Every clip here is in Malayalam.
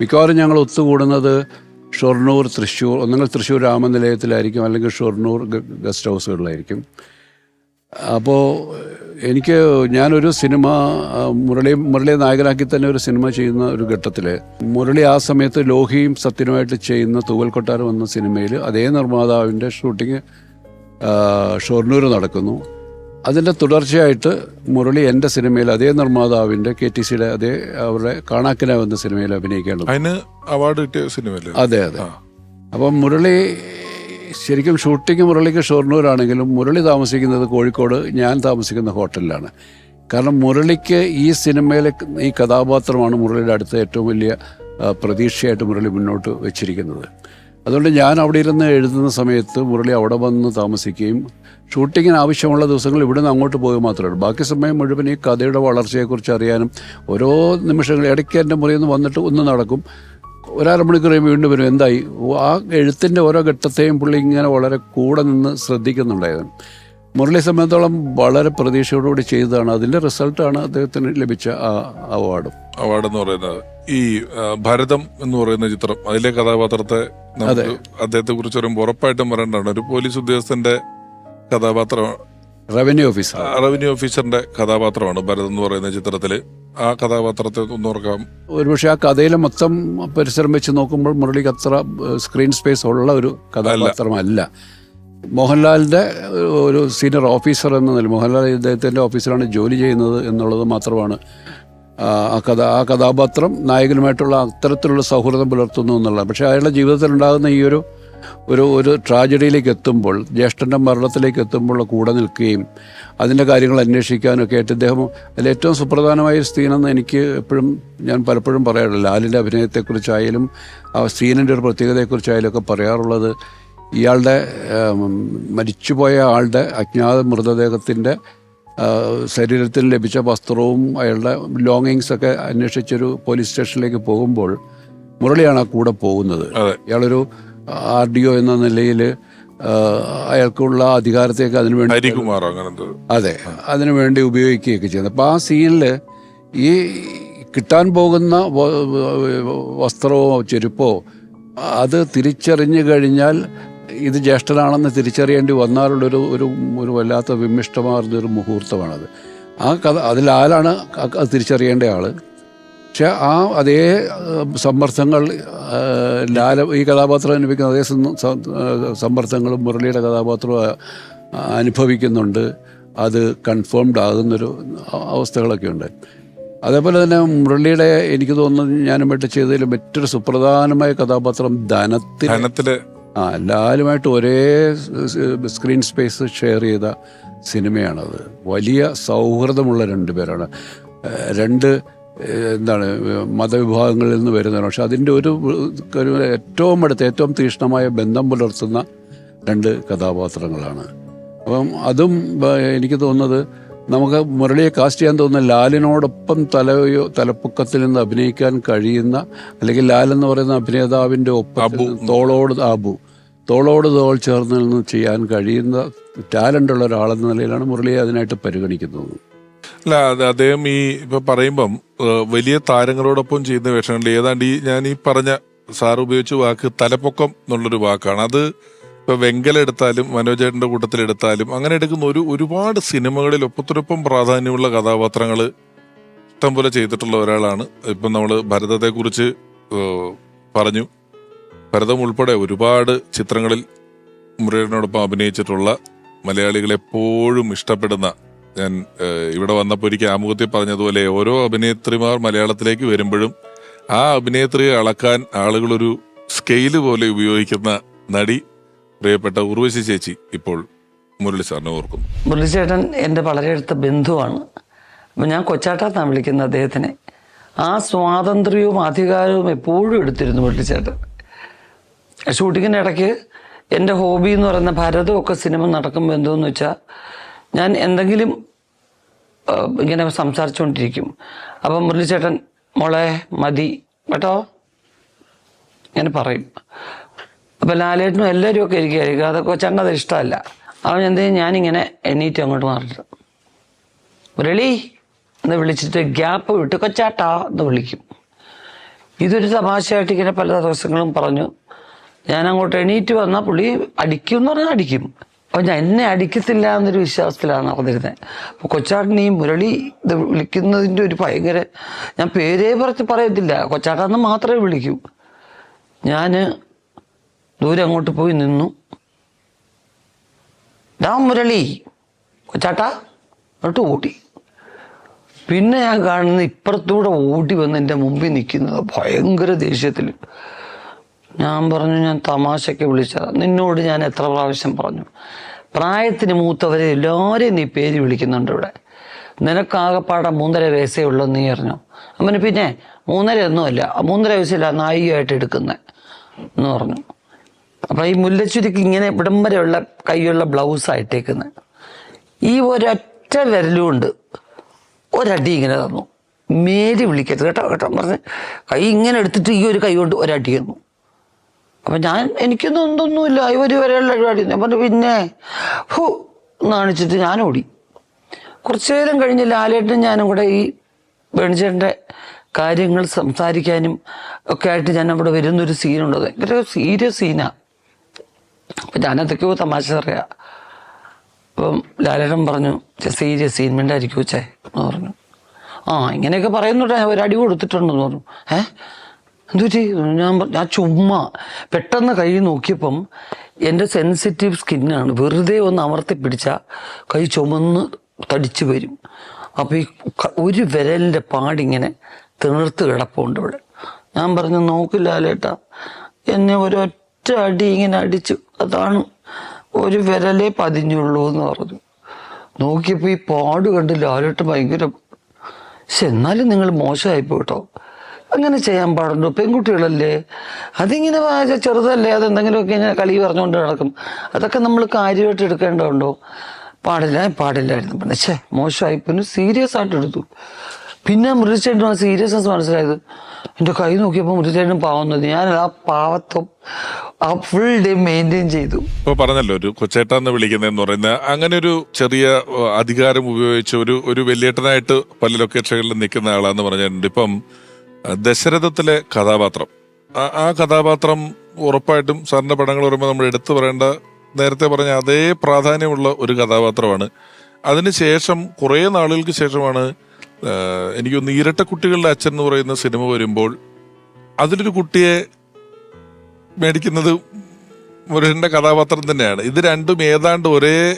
മിക്കവാറും ഞങ്ങൾ ഒത്തുകൂടുന്നത് ഷൊർണൂർ തൃശ്ശൂർ ഒന്നുകിൽ തൃശ്ശൂർ രാമനിലയത്തിലായിരിക്കും അല്ലെങ്കിൽ ഷൊർണൂർ ഗസ്റ്റ് ഹൗസുകളിലായിരിക്കും. അപ്പോൾ എനിക്ക് ഞാനൊരു സിനിമ മുരളി മുരളിയെ നായകനാക്കി തന്നെ ഒരു സിനിമ ചെയ്യുന്ന ഒരു ഘട്ടത്തിൽ മുരളി ആ സമയത്ത് ലോഹിയും സത്യനുമായിട്ട് ചെയ്യുന്ന തൂവൽ കൊട്ടാരം എന്ന സിനിമയിൽ അതേ നിർമ്മാതാവിന്റെ ഷൂട്ടിങ് ഷൊർണൂർ നടക്കുന്നു. അതിന്റെ തുടർച്ചയായിട്ട് മുരളി എന്റെ സിനിമയിൽ അതേ നിർമ്മാതാവിന്റെ കെ ടി സിയുടെ അതേ അവരുടെ കാണാക്കിന എന്ന സിനിമയിൽ അഭിനയിക്കേണ്ടത് അതിന് അവാർഡ് കിട്ടിയ സിനിമ അതെ അതെ. അപ്പം മുരളി ശരിക്കും ഷൂട്ടിംഗ് മുരളിക്ക് ഷൊർണൂരാണെങ്കിലും മുരളി താമസിക്കുന്നത് കോഴിക്കോട് ഞാൻ താമസിക്കുന്ന ഹോട്ടലിലാണ്. കാരണം മുരളിക്ക് ഈ സിനിമയിലെ ഈ കഥാപാത്രമാണ് മുരളിയുടെ അടുത്ത ഏറ്റവും വലിയ പ്രതീക്ഷയായിട്ട് മുരളി മുന്നോട്ട് വെച്ചിരിക്കുന്നത്. അതുകൊണ്ട് ഞാൻ അവിടെ ഇരുന്ന് എഴുതുന്ന സമയത്ത് മുരളി അവിടെ വന്ന് താമസിക്കുകയും ഷൂട്ടിങ്ങിന് ആവശ്യമുള്ള ദിവസങ്ങൾ ഇവിടുന്ന് അങ്ങോട്ട് പോകുക മാത്രമേ ഉള്ളൂ. ബാക്കി സമയം മുഴുവൻ ഈ കഥയുടെ വളർച്ചയെക്കുറിച്ച് അറിയാനും ഓരോ നിമിഷങ്ങൾ ഇടയ്ക്ക് എന്റെ മുറിയിൽ നിന്ന് വന്നിട്ട് ഒന്ന് നടക്കും. ഒരര മണിക്കൂർ കഴിയുമ്പോൾ വീണ്ടും വരും. എന്തായി? ആ എഴുത്തിന്റെ ഓരോ ഘട്ടത്തെയും പുള്ളി ഇങ്ങനെ വളരെ കൂടെ നിന്ന് ശ്രദ്ധിക്കുന്നുണ്ടായിരുന്നു. മുരളി സംബന്ധിച്ചോളം വളരെ പ്രതീക്ഷയോടുകൂടി ചെയ്തതാണ്. അതിന്റെ റിസൾട്ടാണ് അദ്ദേഹത്തിന് ലഭിച്ച ആ അവാർഡ്. അവാർഡ് എന്ന് പറയുന്നത് ഈ ഭരതം എന്ന് പറയുന്ന ചിത്രം അതിലെ കഥാപാത്രത്തെ അദ്ദേഹത്തെ കുറിച്ച് പറയുമ്പോൾ ഉറപ്പായിട്ടും പറയേണ്ടതാണ് ഒരു പോലീസ് ഉദ്യോഗസ്ഥന്റെ കഥാപാത്രം റവന്യൂ ഓഫീസർ റവന്യൂ ഓഫീസറിന്റെ കഥാപാത്രമാണ് ഭരതം എന്ന് പറയുന്ന ചിത്രത്തിൽ. ആ കഥാപാത്രത്തെ ഒന്ന് ഓർക്കാം. ഒരുപക്ഷെ ആ കഥയിലെ മൊത്തം പരിസരം വെച്ച് നോക്കുമ്പോൾ മുരളിക്ക് അത്ര സ്ക്രീൻ സ്പേസ് ഉള്ള ഒരു കഥാപാത്രമല്ല. മോഹൻലാലിന്റെ ഒരു സീനിയർ ഓഫീസർ എന്ന നില മോഹൻലാൽ ഇദ്ദേഹത്തിന്റെ ഓഫീസറാണ് ജോലി ചെയ്യുന്നത് എന്നുള്ളത് മാത്രമാണ്. ആ ആ കഥ ആ കഥാപാത്രം നായകനുമായിട്ടുള്ള അത്തരത്തിലുള്ള സൗഹൃദം പുലർത്തുന്നു എന്നുള്ളത്. പക്ഷേ അയാളുടെ ജീവിതത്തിൽ ഉണ്ടാകുന്ന ഈ ഒരു ഒരു ഒരു ട്രാജഡിയിലേക്ക് എത്തുമ്പോൾ ജ്യേഷ്ഠന്റെ മരണത്തിലേക്ക് എത്തുമ്പോൾ കൂടെ നിൽക്കുകയും അതിന്റെ കാര്യങ്ങൾ അന്വേഷിക്കാനൊക്കെ ആയിട്ട് ഇദ്ദേഹം അതിൽ ഏറ്റവും സുപ്രധാനമായ ഒരു സീനെന്ന് എനിക്ക് എപ്പോഴും ഞാൻ പലപ്പോഴും പറയാറില്ല ലാലിന്റെ അഭിനയത്തെക്കുറിച്ചായാലും ആ സീനിന്റെ ഒരു പ്രത്യേകതയെക്കുറിച്ചായാലും ഒക്കെ പറയാറുള്ളത് ഇയാളുടെ മരിച്ചുപോയ ആളുടെ അജ്ഞാത മൃതദേഹത്തിന്റെ ശരീരത്തിൽ ലഭിച്ച വസ്ത്രവും അയാളുടെ ലോങ്ങിങ്സ് ഒക്കെ അന്വേഷിച്ചൊരു പോലീസ് സ്റ്റേഷനിലേക്ക് പോകുമ്പോൾ മുരളിയാണ് ആ കൂടെ പോകുന്നത്. ഇയാളൊരു ആർ ഡി ഒ എന്ന നിലയിൽ അയാൾക്കുള്ള അധികാരത്തേക്ക് അതിനു വേണ്ടി ഹരികുമാർ അങ്ങനത്തെ അതെ അതിനു വേണ്ടി ഉപയോഗിക്കുകയൊക്കെ ചെയ്യുന്നത് അപ്പോൾ ആ സീനിൽ ഈ കിട്ടാൻ പോകുന്ന വസ്ത്രമോ ചെരുപ്പോ അത് തിരിച്ചറിഞ്ഞു കഴിഞ്ഞാൽ ഇത് ജ്യേഷ്ഠനാണെന്ന് തിരിച്ചറിയേണ്ടി വന്നാലുള്ളൊരു ഒരു ഒരു വല്ലാത്ത വിമിഷ്ടമാർന്ന ഒരു മുഹൂർത്തമാണത്. ആ കഥ അതിലാരാണ് അത് തിരിച്ചറിയേണ്ട ആൾ? പക്ഷെ ആ അതേ സമ്മർദ്ദങ്ങൾ ലാല ഈ കഥാപാത്രം അനുഭവിക്കുന്ന അതേ സമ്മ- സമ്മർദ്ദങ്ങളും മുരളിയുടെ കഥാപാത്രവും അനുഭവിക്കുന്നുണ്ട്. അത് കൺഫേംഡ് ആകുന്നൊരു അവസ്ഥകളൊക്കെ ഉണ്ട്. അതേപോലെ തന്നെ മുരളിയുടെ എനിക്ക് തോന്നുന്നത് ഞാനുമായിട്ട് ചെയ്തതിൽ മറ്റൊരു സുപ്രധാനമായ കഥാപാത്രം ധനത്തിൽ. ആ ലാലുമായിട്ട് ഒരേ സ്ക്രീൻ സ്പേസ് ഷെയർ ചെയ്ത സിനിമയാണത്. വലിയ സൗഹൃദമുള്ള രണ്ട് പേരാണ് രണ്ട് എന്താണ് മതവിഭാഗങ്ങളിൽ നിന്ന് വരുന്നതാണ്. പക്ഷെ അതിന്റെ ഒരു ഒരു ഏറ്റവും അടുത്ത് ഏറ്റവും തീക്ഷ്ണമായ ബന്ധം പുലർത്തുന്ന രണ്ട് കഥാപാത്രങ്ങളാണ്. അപ്പം അതും എനിക്ക് തോന്നുന്നത് നമുക്ക് മുരളിയെ കാസ്റ്റ് ചെയ്യാൻ തോന്നുന്ന ലാലിനോടൊപ്പം തലയോ തലപ്പൊക്കത്തിൽ നിന്ന് അഭിനയിക്കാൻ കഴിയുന്ന അല്ലെങ്കിൽ ലാൽ എന്ന് പറയുന്ന അഭിനേതാവിന്റെ ഒപ്പം തോളോട് ആബു തോളോട് തോൾ ചേർന്ന് നിന്ന് ചെയ്യാൻ കഴിയുന്ന ടാലന്റ് ഉള്ള ഒരാളെന്ന നിലയിലാണ് മുരളിയെ അതിനായിട്ട് പരിഗണിക്കുന്നത്. അല്ല അദ്ദേഹം ഈ ഇപ്പൊ പറയുമ്പം വലിയ താരങ്ങളോടൊപ്പം ചെയ്യുന്ന വേഷങ്ങളിൽ ഏതാണ്ട് ഈ ഞാൻ ഈ പറഞ്ഞ സാർ ഉപയോഗിച്ച വാക്ക് തലപ്പൊക്കം എന്നുള്ളൊരു വാക്കാണ്. അത് ഇപ്പൊ വെങ്കല എടുത്താലും മനോജേട്ടന്റെ കൂട്ടത്തിൽ എടുത്താലും അങ്ങനെ എടുക്കുന്ന ഒരു ഒരുപാട് സിനിമകളിൽ ഒപ്പത്തിനൊപ്പം പ്രാധാന്യമുള്ള കഥാപാത്രങ്ങൾ ഇഷ്ടം പോലെ ചെയ്തിട്ടുള്ള ഒരാളാണ്. ഇപ്പം നമ്മൾ ഭരതത്തെ കുറിച്ച് പറഞ്ഞു. ഭരതം ഉൾപ്പെടെ ഒരുപാട് ചിത്രങ്ങളിൽ മുരളിനോടൊപ്പം അഭിനയിച്ചിട്ടുള്ള മലയാളികൾ എപ്പോഴും ഇഷ്ടപ്പെടുന്ന ഞാൻ ഇവിടെ വന്നപ്പോൾ ഒരിക്കൽ ആമുഖത്തിൽ പറഞ്ഞതുപോലെ ഓരോ അഭിനേത്രിമാർ മലയാളത്തിലേക്ക് വരുമ്പോഴും ആ അഭിനേത്രിയെ അളക്കാൻ ആളുകളൊരു സ്കെയിൽ പോലെ ഉപയോഗിക്കുന്ന നടി പ്രിയപ്പെട്ട ഉർവശി ചേച്ചി ഇപ്പോൾ മുരളി സാറിനെ ഓർക്കുന്നു. മുരളിച്ചേട്ടൻ എന്റെ വളരെ അടുത്ത ബന്ധുവാണ്. അപ്പം ഞാൻ കൊച്ചാട്ടാത്താണ് വിളിക്കുന്നത് അദ്ദേഹത്തിനെ. ആ സ്വാതന്ത്ര്യവും അധികാരവും എപ്പോഴും എടുത്തിരുന്നു മുരളിച്ചേട്ടൻ ഷൂട്ടിങ്ങിന്റെ ഇടയ്ക്ക് എന്റെ ഹോബി എന്ന് പറയുന്ന ഭരതമൊക്കെ സിനിമ നടക്കുമ്പോൾ എന്തോന്ന് വെച്ചാൽ ഞാൻ എന്തെങ്കിലും ഇങ്ങനെ സംസാരിച്ചുകൊണ്ടിരിക്കും അപ്പം മുരളിച്ചേട്ടൻ മോളെ മതി. കേട്ടോ? ഇങ്ങനെ പറയും. അപ്പം ലാലേട്ടനും എല്ലാവരും ഒക്കെ ഇരിക്കുകയായിരിക്കും അതൊക്കെ ചേട്ടൻ അത് ഇഷ്ടമല്ല. അവൻ എന്ത് ചെയ്യും? ഞാനിങ്ങനെ എണീറ്റ് അങ്ങോട്ട് മാറിയിട്ട് മുരളി എന്ന് വിളിച്ചിട്ട് ഗ്യാപ്പ് വിട്ട് കൊച്ചാട്ടാ എന്ന് വിളിക്കും. ഇതൊരു തമാശയായിട്ട് ഇങ്ങനെ പല ദിവസങ്ങളും പറഞ്ഞു. ഞാൻ അങ്ങോട്ട് എണീറ്റ് വന്നാൽ പുള്ളി അടിക്കും എന്ന് പറഞ്ഞാൽ അടിക്കും. അപ്പോൾ ഞാൻ എന്നെ അടിക്കത്തില്ല എന്നൊരു വിശ്വാസത്തിലാണ് നടന്നിരുന്നത്. അപ്പോൾ കൊച്ചാട്ടൻ ഈ മുരളി ഇത് വിളിക്കുന്നതിന്റെ ഒരു ഭയങ്കര ഞാൻ പേരേ പറഞ്ഞ് പറയത്തില്ല. കൊച്ചാട്ടാന്ന് മാത്രമേ വിളിക്കൂ. ഞാൻ ദൂരെ അങ്ങോട്ട് പോയി നിന്നു. ഡാ മുരളി കൊച്ചാട്ട എന്നിട്ട് ഓടി. പിന്നെ ഞാൻ കാണുന്ന ഇപ്പുറത്തൂടെ ഓടി വന്ന് എന്റെ മുമ്പിൽ നിൽക്കുന്നത് ഭയങ്കര ദേഷ്യത്തിൽ ഞാൻ പറഞ്ഞു ഞാൻ തമാശയ്ക്ക് വിളിച്ചത്. നിന്നോട് ഞാൻ എത്ര പ്രാവശ്യം പറഞ്ഞു. പ്രായത്തിന് മൂത്തവരെ എല്ലാവരെയും നീ പേര് വിളിക്കുന്നുണ്ട് ഇവിടെ. നിനക്കാകപ്പാടെ മൂന്നര വയസ്സേ ഉള്ളൂ നീ അറിഞ്ഞു? അവന് പിന്നെ മൂന്നര ഒന്നുമല്ല മൂന്നര വയസ്സില്ല നായികയായിട്ട് എടുക്കുന്നത് എന്ന് പറഞ്ഞു. അപ്പം ഈ മുല്ലച്ചുരിക്ക് ഇങ്ങനെ ഇവിടം വരെയുള്ള കൈയുള്ള ബ്ലൗസായിട്ടേക്കുന്നത് ഈ ഒരൊറ്റ വിരലുകൊണ്ട് ഒരടി ഇങ്ങനെ തന്നു. മേരി വിളിക്കരുത് കേട്ടോ കേട്ടോ. പറഞ്ഞ് കൈ ഇങ്ങനെ എടുത്തിട്ട് ഈ ഒരു കൈ കൊണ്ട് ഒരടി തന്നു. അപ്പൊ ഞാൻ എനിക്കൊന്നും എന്തൊന്നുമില്ല. ഇവർ വരെയുള്ള പരിപാടി. പറഞ്ഞു പിന്നെ ഹു കാണിച്ചിട്ട് ഞാൻ ഓടി. കുറച്ചു നേരം കഴിഞ്ഞ് ലാലേട്ടനും ഞാനും കൂടെ ഈ വേണിച്ചേട്ടന്റെ കാര്യങ്ങൾ സംസാരിക്കാനും ഒക്കെ ആയിട്ട് ഞാൻ അവിടെ വരുന്നൊരു സീനുണ്ട് ഭയങ്കര സീരിയസ് സീനാ അപ്പൊ ഞാനതൊക്കെയോ തമാശ പറയാ. അപ്പം ലാലേട്ടൻ പറഞ്ഞു സീരിയസ് സീൻ ആയിരിക്കും ചേ എന്ന് പറഞ്ഞു. ആ ഇങ്ങനെയൊക്കെ പറയുന്നുണ്ട്. ഞാൻ ഒരു അടി കൊടുത്തിട്ടുണ്ടെന്ന് പറഞ്ഞു. ഏ? എന്തു ചെയ്യും ഞാൻ ഞാൻ ചുമ്മാ പെട്ടെന്ന് കൈ നോക്കിയപ്പം എന്റെ സെൻസിറ്റീവ് സ്കിന്നാണ് വെറുതെ ഒന്ന് അമർത്തി പിടിച്ചാൽ കൈ ചുമന്ന് തടിച്ചു വരും. അപ്പോൾ ഈ ഒരു വിരലിന്റെ പാടിങ്ങനെ തിണർത്ത് കിടപ്പുണ്ട് ഇവിടെ. ഞാൻ പറഞ്ഞു നോക്കില്ല ലേട്ടാ എന്നെ ഒരൊറ്റ അടി ഇങ്ങനെ അടിച്ചു. അതാണ് ഒരു വിരലേ പതിഞ്ഞുള്ളൂ എന്ന് പറഞ്ഞു. നോക്കിയപ്പോൾ ഈ പാട് കണ്ട് ലാലേട്ട് ഭയങ്കര പക്ഷെ എന്നാലും നിങ്ങൾ മോശമായിപ്പോ കേട്ടോ. അങ്ങനെ ചെയ്യാൻ പാടുണ്ടോ? പെൺകുട്ടികളല്ലേ? അതിങ്ങനെ ചെറുതല്ലേ? അതെന്തെങ്കിലുമൊക്കെ ഇങ്ങനെ കളി പറഞ്ഞുകൊണ്ട് നടക്കും. അതൊക്കെ നമ്മൾ കാര്യമായിട്ട് എടുക്കേണ്ടതുണ്ടോ? പാടില്ല പാടില്ലായിരുന്നു. പിന്നെ ഛേ മോശമായി. പിന്നെ സീരിയസ് ആയിട്ട് എടുത്തു. പിന്നെ മുരളിച്ചേട്ടനും ആ സീരിയസ്നെസ് മനസ്സിലായത്. എന്റെ കൈ നോക്കിയപ്പോൾ മുരളിച്ചേട്ടനും പാവുന്നത് ഞാൻ ആ പാവത്വം ആ ഫുൾ ഡേ മെയിന്റെയിൻ ചെയ്തു. ഇപ്പൊ പറഞ്ഞല്ലോ ഒരു കൊച്ചേട്ടാന്ന് വിളിക്കുന്നതെന്ന് പറയുന്ന അങ്ങനെ ഒരു ചെറിയ അധികാരം ഉപയോഗിച്ച് ഒരു ഒരു വലിയേട്ടനായിട്ട് പല ലൊക്കേഷനുകളിൽ നിൽക്കുന്ന ആളാന്ന് പറഞ്ഞിട്ടുണ്ട്. ഇപ്പം ദശരഥത്തിലെ കഥാപാത്രം. ആ- കഥാപാത്രം ഉറപ്പായിട്ടും സാറിന്റെ പടങ്ങൾ വരുമ്പോൾ നമ്മൾ എടുത്തു പറയേണ്ട നേരത്തെ പറഞ്ഞ അതേ പ്രാധാന്യമുള്ള ഒരു കഥാപാത്രമാണ്. അതിനുശേഷം കുറേ നാളുകൾക്ക് ശേഷമാണ് എനിക്ക് എനിക്കൊന്ന് ഇരട്ട കുട്ടികളുടെ അച്ഛൻ എന്ന് പറയുന്ന സിനിമ വരുമ്പോൾ അതിലൊരു കുട്ടിയെ മേടിക്കുന്നത് മുരുകന്റെ കഥാപാത്രം തന്നെയാണ്. ഇത് രണ്ടും ഏതാണ്ട് ഒരേ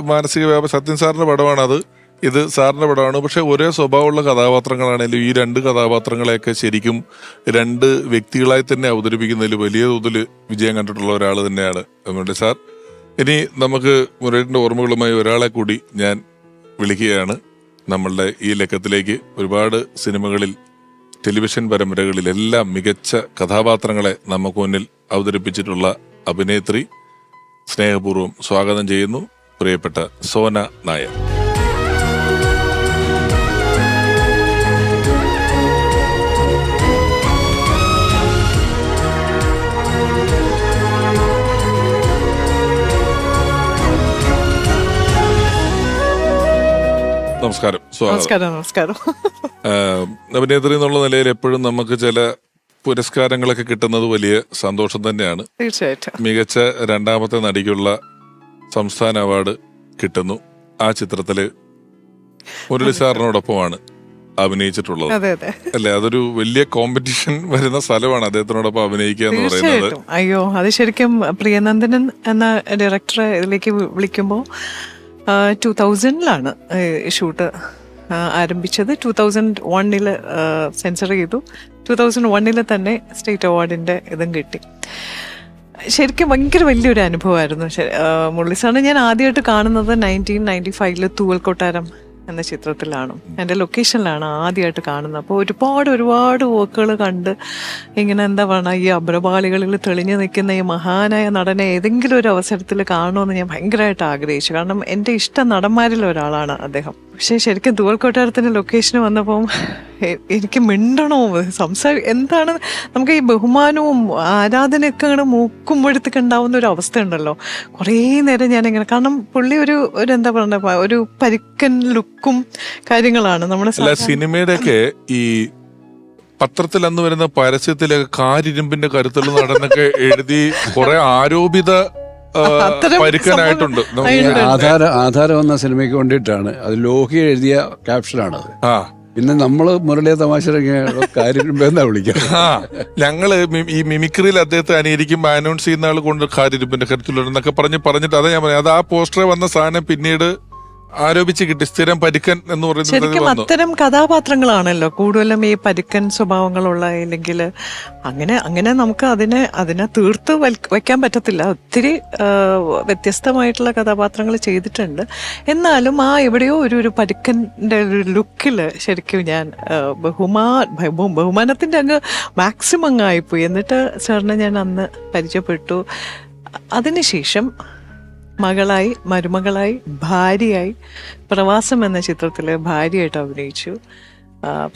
മാനസിക വ്യാപ സത്യൻ സാറിന്റെ പടമാണ് അത് ഇത് സാറിന്റെ പടമാണ്. പക്ഷെ ഒരേ സ്വഭാവമുള്ള കഥാപാത്രങ്ങളാണെങ്കിലും ഈ രണ്ട് കഥാപാത്രങ്ങളെയൊക്കെ ശരിക്കും രണ്ട് വ്യക്തികളായി തന്നെ അവതരിപ്പിക്കുന്നതിൽ വലിയ തോതിൽ വിജയം കണ്ടിട്ടുള്ള ഒരാൾ തന്നെയാണ് മുരളി സാർ. ഇനി നമുക്ക് മുരളീന്റെ ഓർമ്മകളുമായി ഒരാളെ കൂടി ഞാൻ വിളിക്കുകയാണ്. നമ്മളുടെ ഈ ലക്കത്തിലേക്ക് ഒരുപാട് സിനിമകളിൽ ടെലിവിഷൻ പരമ്പരകളിൽ എല്ലാം മികച്ച കഥാപാത്രങ്ങളെ നമുക്ക് മുന്നിൽ അവതരിപ്പിച്ചിട്ടുള്ള അഭിനേത്രി സ്നേഹപൂർവം സ്വാഗതം ചെയ്യുന്നു. പ്രിയപ്പെട്ട സോന നായർ. നമസ്കാരം നമസ്കാരം. അഭിനേത്രി എന്നുള്ള നിലയിൽ എപ്പോഴും നമുക്ക് ചില പുരസ്കാരങ്ങളൊക്കെ കിട്ടുന്നത് വലിയ സന്തോഷം തന്നെയാണ്. തീർച്ചയായിട്ടും. മികച്ച രണ്ടാമത്തെ നടിക്കുള്ള സംസ്ഥാന അവാർഡ് കിട്ടുന്നു. ആ ചിത്രത്തിൽ മുരളി സാറിനോടൊപ്പമാണ് അഭിനയിച്ചിട്ടുള്ളത്. അതെ അതെ. അല്ലെ? അതൊരു വലിയ കോമ്പറ്റീഷൻ വരുന്ന സ്ഥലമാണ് അദ്ദേഹത്തിനോടൊപ്പം അഭിനയിക്കുക എന്ന് പറയുന്നത്. തീർച്ചയായിട്ടും. അയ്യോ അത് ശരിക്കും പ്രിയനന്ദനൻ എന്ന ഡയറക്ടറെ ഇതിലേക്ക് വിളിക്കുമ്പോൾ ടൂ തൗസൻഡിലാണ് ഷൂട്ട് ആരംഭിച്ചത് ടു തൗസൻഡ് വണ്ണിൽ സെൻസർ ചെയ്തു. ടു തൗസൻഡ് വണ്ണിൽ തന്നെ സ്റ്റേറ്റ് അവാർഡിന്റെ ഇതും കിട്ടി. ശരിക്കും ഭയങ്കര വലിയൊരു അനുഭവമായിരുന്നു. മുള്ളി സാറിന് ഞാൻ ആദ്യമായിട്ട് കാണുന്നത് നയന്റീൻ നയന്റി ഫൈവിൽ തൂവൽ കൊട്ടാരം എന്ന ചിത്രത്തിലാണ്. എന്റെ ലൊക്കേഷനിലാണ് ആദ്യമായിട്ട് കാണുന്നത്. അപ്പോൾ ഒരുപാട് ഒരുപാട് വർക്കുകൾ കണ്ട് ഇങ്ങനെ എന്താ പറയുക ഈ അഭ്രപാളികളിൽ തെളിഞ്ഞു നിൽക്കുന്ന ഈ മഹാനായ നടനെ ഏതെങ്കിലും ഒരു അവസരത്തിൽ കാണുമെന്ന് ഞാൻ ഭയങ്കരമായിട്ട് ആഗ്രഹിച്ചു. കാരണം എന്റെ ഇഷ്ട നടന്മാരിൽ ഒരാളാണ് അദ്ദേഹം. പക്ഷേ ശരിക്കും തൂവൽ കൊട്ടാരത്തിന്റെ ലൊക്കേഷന് വന്നപ്പം എനിക്ക് മിണ്ടണോ? സംസാരി എന്താണ്? നമുക്ക് ഈ ബഹുമാനവും ആരാധനയൊക്കെ അങ്ങനെ മൂക്കുമ്പോഴത്തേക്ക് ഉണ്ടാവുന്ന ഒരു അവസ്ഥ ഉണ്ടല്ലോ കുറേ നേരം ഞാനിങ്ങനെ കാരണം പുള്ളി ഒരു ഒരു എന്താ പറയുന്നത് ഒരു പരിക്കൻ ലുക്കും കാര്യങ്ങളാണ് നമ്മുടെ സിനിമയുടെയൊക്കെ ഈ പത്രത്തിൽ അന്ന് വരുന്ന പരസ്യത്തിലൊക്കെ കാരിരുമ്പിന്റെ കരുത്തുള്ള നടനൊക്കെ എഴുതി കുറെ ആരോപിത പരുക്കനായിട്ടുണ്ട്. ആധാര ആധാരം എന്ന സിനിമയ്ക്ക് വേണ്ടിയിട്ടാണ്. അത് ലോഹി എഴുതിയ ക്യാപ്ഷനാണ് ആ. പിന്നെ നമ്മൾ മുരളിയെ തമാശ കാര്യം എന്നാ വിളിക്കാം? ആ ഞങ്ങൾ ഈ മിമിക്രിയിൽ അദ്ദേഹത്തെ അനുകരിക്കുമ്പോൾ അനൗൺസ് ചെയ്യുന്ന ആൾ കൊണ്ട് കാര്യരുമ്പിന്റെ കരുത്തിലുണ്ടെന്നൊക്കെ പറഞ്ഞ് പറഞ്ഞിട്ട് അതാ ഞാൻ പറഞ്ഞത് അത് ആ പോസ്റ്ററെ വന്ന സാധനം പിന്നീട് ആരോപിച്ച് കിട്ടി. സ്ഥിരം പരുക്കൻ എന്ന് പറയുന്നത് ശരിക്കും വന്നു. അത്തരം കഥാപാത്രങ്ങളാണല്ലോ കൂടുതലും ഈ പരുക്കൻ സ്വഭാവങ്ങളുള്ള അല്ലെങ്കിൽ അങ്ങനെ അങ്ങനെ നമുക്ക് അതിനെ അതിനെ തീർത്ത് വൽ- വയ്ക്കാൻ പറ്റത്തില്ല. ഒത്തിരി ആ, വ്യത്യസ്തമായിട്ടുള്ള കഥാപാത്രങ്ങൾ ചെയ്തിട്ടുണ്ട്. എന്നാലും ആ എവിടെയോ ഒരു ഒരു പരുക്കന്റെ ഒരു ലുക്കിൽ ശരിക്കും ഞാൻ ആ, ബഹുമാ ബഹു- ബഹുമാനത്തിന്റെ അങ്ങ് മാക്സിമം അങ്ങ് ആയിപ്പോയി. എന്നിട്ട് സാറിനെ ഞാൻ അന്ന് പരിചയപ്പെട്ടു. അതിനുശേഷം മകളായി മരുമകളായി ഭാര്യയായി. പ്രവാസം എന്ന ചിത്രത്തിൽ ഭാര്യയായിട്ട് അഭിനയിച്ചു.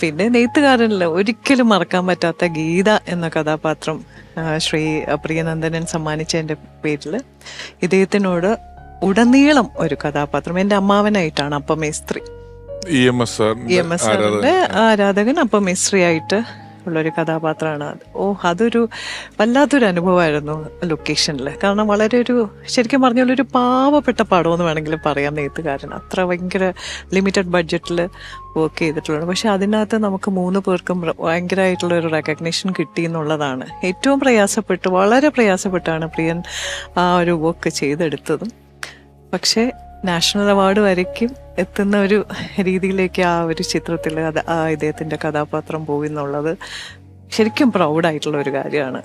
പിന്നെ നെയ്ത്തുകാരനിൽ ഒരിക്കലും മറക്കാൻ പറ്റാത്ത ഗീത എന്ന കഥാപാത്രം ശ്രീ പ്രിയനന്ദനൻ സമ്മാനിച്ചതിന്റെ പേരിൽ ഇദ്ദേഹത്തിനോട് ഉടനീളം ഒരു കഥാപാത്രം. എന്റെ അമ്മാവനായിട്ടാണ് അപ്പം മേസ്ത്രി ഇ എം എസ് ആരാധകൻ. ആയിട്ട് ഉള്ളൊരു കഥാപാത്രമാണ് ഓ അതൊരു വല്ലാത്തൊരു അനുഭവമായിരുന്നു ലൊക്കേഷനിൽ കാരണം വളരെ ഒരു ശരിക്കും പറഞ്ഞാൽ ഒരു പാവപ്പെട്ട പടം എന്ന് വേണമെങ്കിൽ പറയാം നെയ്ത്തുകാരൻ അത്ര ഭയങ്കര ലിമിറ്റഡ് ബഡ്ജറ്റിൽ വർക്ക് ചെയ്തിട്ടുള്ളത് പക്ഷെ അതിനകത്ത് നമുക്ക് മൂന്ന് പേർക്കും ഭയങ്കരമായിട്ടുള്ള ഒരു റെക്കഗ്നേഷൻ കിട്ടി എന്നുള്ളതാണ്. ഏറ്റവും പ്രയാസപ്പെട്ട് വളരെ പ്രയാസപ്പെട്ടാണ് പ്രിയൻ ആ ഒരു വർക്ക് ചെയ്തെടുത്തതും. പക്ഷേ നാഷണൽ അവാർഡ് വരയ്ക്കും എത്തുന്ന ഒരു രീതിയിലേക്ക് ആ ഒരു ചിത്രത്തിൽ അത് ആ ഇദ്ദേഹത്തിന്റെ കഥാപാത്രം പോയി എന്നുള്ളത് ശരിക്കും പ്രൗഡായിട്ടുള്ള ഒരു കാര്യമാണ്.